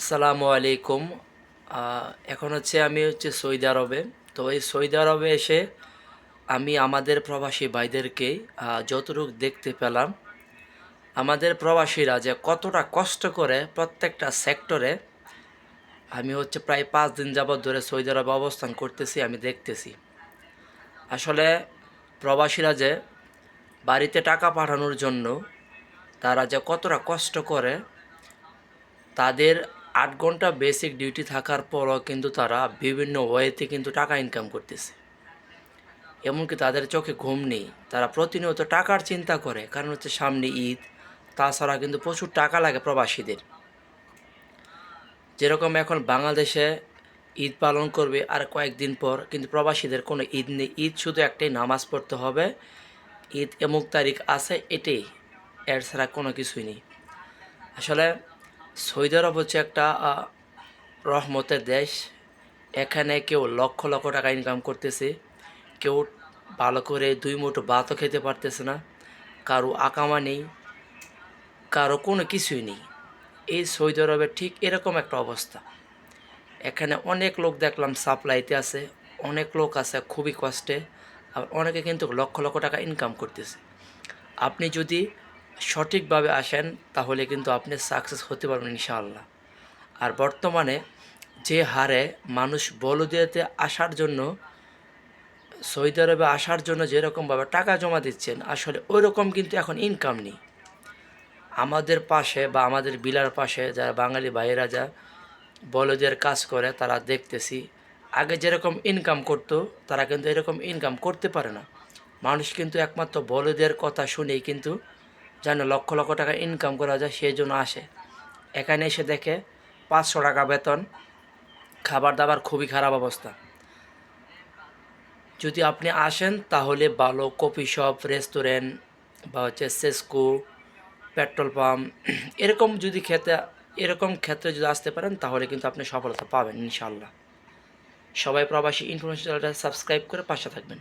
আসসালামু আলাইকুম। এখন হচ্ছে আমি হচ্ছে সৌদি আরবে। তো এই সৌদি আরবে এসে আমি আমাদের প্রবাসী ভাইদেরকে যতটুকু দেখতে পেলাম, আমাদের প্রবাসীরা যে কতটা কষ্ট করে প্রত্যেকটা সেক্টরে আমি হচ্ছে প্রায় পাঁচ দিন যাবৎ ধরে সৌদি আরবে অবস্থান করতেছি, আমি দেখতেছি। আসলে প্রবাসীরা যে বাড়িতে টাকা পাঠানোর জন্য তারা যে কতটা কষ্ট করে, তাদের আট ঘণ্টা বেসিক ডিউটি থাকার পরও কিন্তু তারা বিভিন্ন ওয়েতে কিন্তু টাকা ইনকাম করতেছে। এমনকি তাদের চোখে ঘুম নেই। তারা প্রতিনিয়ত টাকার চিন্তা করে, কারণ হচ্ছে সামনে ঈদ, তাছাড়া কিন্তু প্রচুর টাকা লাগে প্রবাসীদের। যেরকম এখন বাংলাদেশে ঈদ পালন করবে আর কয়েকদিন পর কিন্তু প্রবাসীদের কোনো ঈদ নেই। ঈদ শুধু একটাই নামাজ পড়তে হবে। ঈদ এমুক তারিখ আছে এটাই এর ছাড়া কোনো কিছুই নেই। আসলে সৌদি আরব হচ্ছে একটা রহমতের দেশ। এখানে কেউ লক্ষ লক্ষ টাকা ইনকাম করতেছে। কেউ ভালো করে দুই মুঠো ভাতও খেতে পারতেছে না। কারও আকামা নেই, কারও কোনো কিছুই নেই। এই সৌদি আরবের ঠিক এরকম একটা অবস্থা। এখানে অনেক লোক দেখলাম সাপ্লাইতে আছে, অনেক লোক আছে খুবই কষ্টে, আর অনেকে কিন্তু লক্ষ লক্ষ টাকা ইনকাম করতেছে। আপনি যদি সঠিকভাবে আসেন, তাহলে কিন্তু আপনি সাকসেস হতে পারবেন ইনশাআল্লাহ। আর বর্তমানে যে হারে মানুষ বলদিয়াতে আসার জন্য, সৌদি আরবে আসার জন্য যেরকমভাবে টাকা জমা দিচ্ছেন, আসলে ওই রকম কিন্তু এখন ইনকাম নেই। আমাদের পাশে বা আমাদের বিলার পাশে যারা বাঙালি ভাইয়েরা যা বলদের কাজ করে, তারা দেখতেছি, আগে যেরকম ইনকাম করতো, তারা কিন্তু এরকম ইনকাম করতে পারে না। মানুষ কিন্তু একমাত্র বলদের কথা শুনেই কিন্তু যেন লক্ষ লক্ষ টাকা ইনকাম করা যায় সেই জন্য আসে। এখানে এসে দেখে পাঁচশো টাকা বেতন খাবার দাবার খুবই খারাপ অবস্থা। যদি আপনি আসেন তাহলে ভালো কফি শপ, রেস্টুরেন্ট বা হচ্ছে সেসকো পেট্রোল পাম্প, এরকম যদি খেতে, এরকম ক্ষেত্রে যদি আসতে পারেন তাহলে কিন্তু আপনি সফলতা পাবেন ইনশাল্লাহ সবাই প্রবাসী ইনফরমেশন সাবস্ক্রাইব করে পাশে থাকবেন।